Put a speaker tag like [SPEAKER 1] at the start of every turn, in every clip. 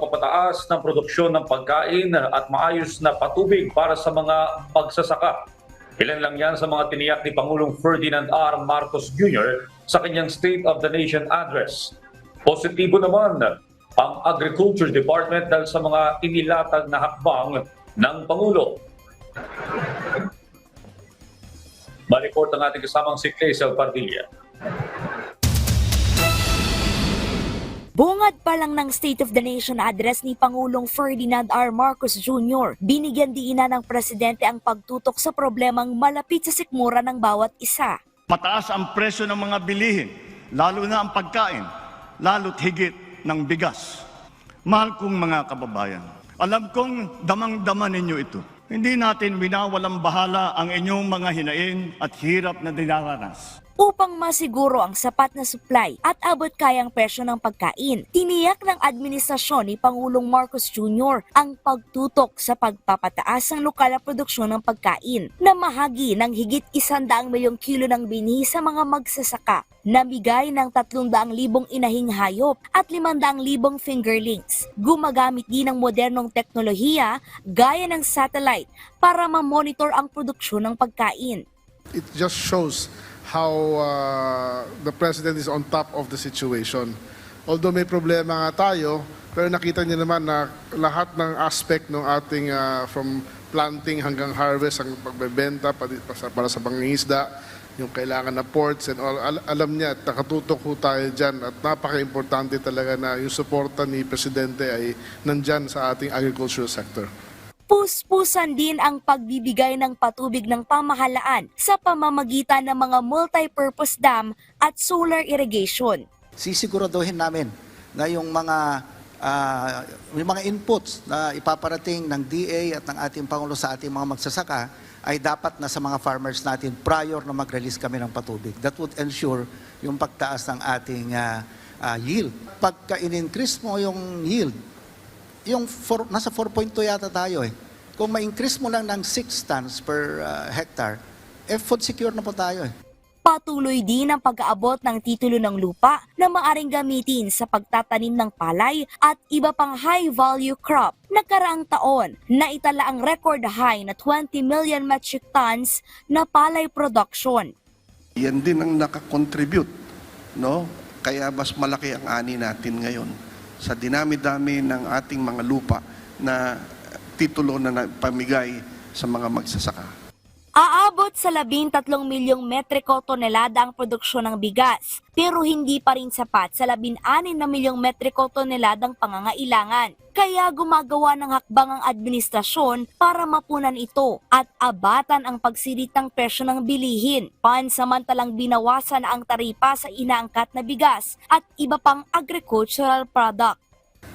[SPEAKER 1] pagpapataas ng produksyon ng pagkain at maayos na patubig para sa mga magsasaka. Ilan lang yan sa mga tiniyak ni Pangulong Ferdinand R. Marcos Jr. sa kanyang State of the Nation address. Positibo naman ang Agriculture Department dahil sa mga inilatag na hakbang ng Pangulo. Maliport ang ating kasamang si Claycel Pardilla.
[SPEAKER 2] Bungad pa lang ng State of the Nation address ni Pangulong Ferdinand R. Marcos Jr., binigyan diina ng presidente ang pagtutok sa problemang malapit sa sikmura ng bawat isa.
[SPEAKER 3] Mataas ang presyo ng mga bilihin, lalo na ang pagkain, lalo't higit ng bigas. Mahal kong mga kababayan, alam kong damang-dama ninyo ito. Hindi natin winawalang bahala ang inyong mga hinain at hirap na dinaranas.
[SPEAKER 2] Upang masiguro ang sapat na supply at abot kayang presyo ng pagkain, tiniyak ng administrasyon ni Pangulong Marcos Jr. ang pagtutok sa pagpapataas ng lokal na produksyon ng pagkain na mahagi ng higit 100 milyong kilo ng binhi sa mga magsasaka namigay ng 300,000 inahing hayop at 500,000 fingerlings. Gumagamit din ng modernong teknolohiya gaya ng satellite para ma-monitor ang produksyon ng pagkain.
[SPEAKER 4] it just shows how uh, the president is on top of the situation. Although may problema nga tayo, pero nakita niyo naman na lahat ng aspect ng ating uh, from planting hanggang harvest, ang pagbebenta para sa pangingisda, yung kailangan na ports and all, al- alam niya at nakatutok ho tayo dyan at napaka-importante talaga na yung suporta ni Presidente ay nandyan sa ating agricultural sector.
[SPEAKER 2] Puspusan din ang pagbibigay ng patubig ng pamahalaan sa pamamagitan ng mga multi-purpose dam at solar irrigation.
[SPEAKER 5] sisiguraduhin namin na yung mga ah, yung mga inputs na ipaparating ng DA at ng ating Pangulo sa ating mga magsasaka ay dapat na sa mga farmers natin prior na mag-release kami ng patubig. That would ensure yung pagtaas ng ating ah, ah, yield. Pagka in-increase mo yung yield, yung four, nasa 4.2 yata tayo eh. Kung ma-increase mo lang ng 6 tons per ah, hectare, eh food secure na po tayo eh.
[SPEAKER 2] Patuloy din ang pag-aabot ng titulo ng lupa na maaring gamitin sa pagtatanim ng palay at iba pang high-value crop. Nakaraang taon, naitala ang record high na 20 million metric tons na palay production.
[SPEAKER 6] Yan din ang nakakontribute, no? Kaya mas malaki ang ani natin ngayon sa dinami-dami ng ating mga lupa na titulo na pamigay sa mga magsasaka.
[SPEAKER 2] Aabot sa 13 milyong metriko tonelada ang produksyon ng bigas, pero hindi pa rin sapat sa 16 na milyong metriko toneladang pangangailangan. Kaya gumagawa ng hakbang ang administrasyon para mapunan ito at abatan ang pagsirit ng presyo ng bilihin. Pansamantalang binawasan ang taripa sa inaangkat na bigas at iba pang agricultural product.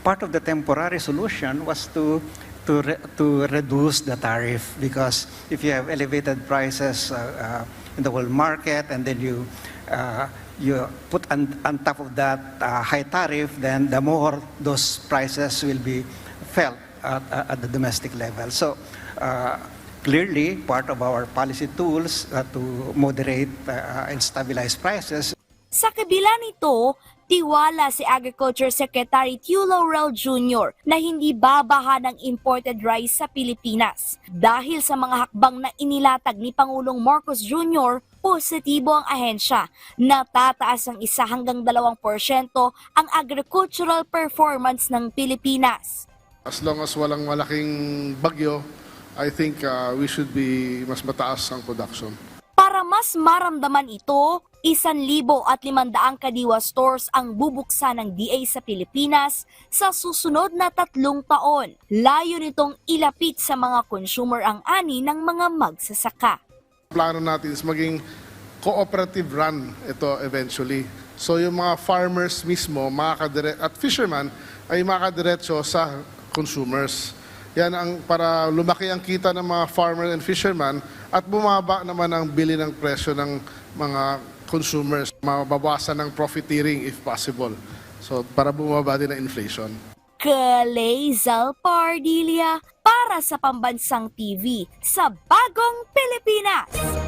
[SPEAKER 7] part of the temporary solution was to to re, to reduce the tariff because if you have elevated prices uh, uh, in the whole market and then you uh, you put on, on top of that uh, high tariff, then the more those prices will be felt at, at the domestic level. So. Clearly, part of our policy tools uh, to moderate uh, and stabilize prices
[SPEAKER 2] Sa kabila nito, tiwala si Agriculture Secretary Tio Laurel Jr. na hindi babaha ng imported rice sa Pilipinas. Dahil sa mga hakbang na inilatag ni Pangulong Marcos Jr., positibo ang ahensya na tataas ang isa hanggang 2% ang agricultural performance ng Pilipinas.
[SPEAKER 4] As long as walang malaking bagyo, I think uh, we should be mas mataas ang production.
[SPEAKER 2] Para mas maramdaman ito, 1,500 kadiwa stores ang bubuksan ng DA sa Pilipinas sa susunod na tatlong taon. Layo nitong ilapit sa mga consumer ang ani ng mga magsasaka.
[SPEAKER 4] Plano natin is maging cooperative run ito eventually. So yung mga farmers mismo makakadire- at fishermen ay makadiretso sa consumers. Yan ang para lumaki ang kita ng mga farmer and fishermen at bumaba naman ang bili ng presyo ng mga consumers. Mababawasan ng profiteering if possible. So para bumaba din ang inflation.
[SPEAKER 2] Kalezal Pardilia para sa Pambansang TV sa Bagong Pilipinas.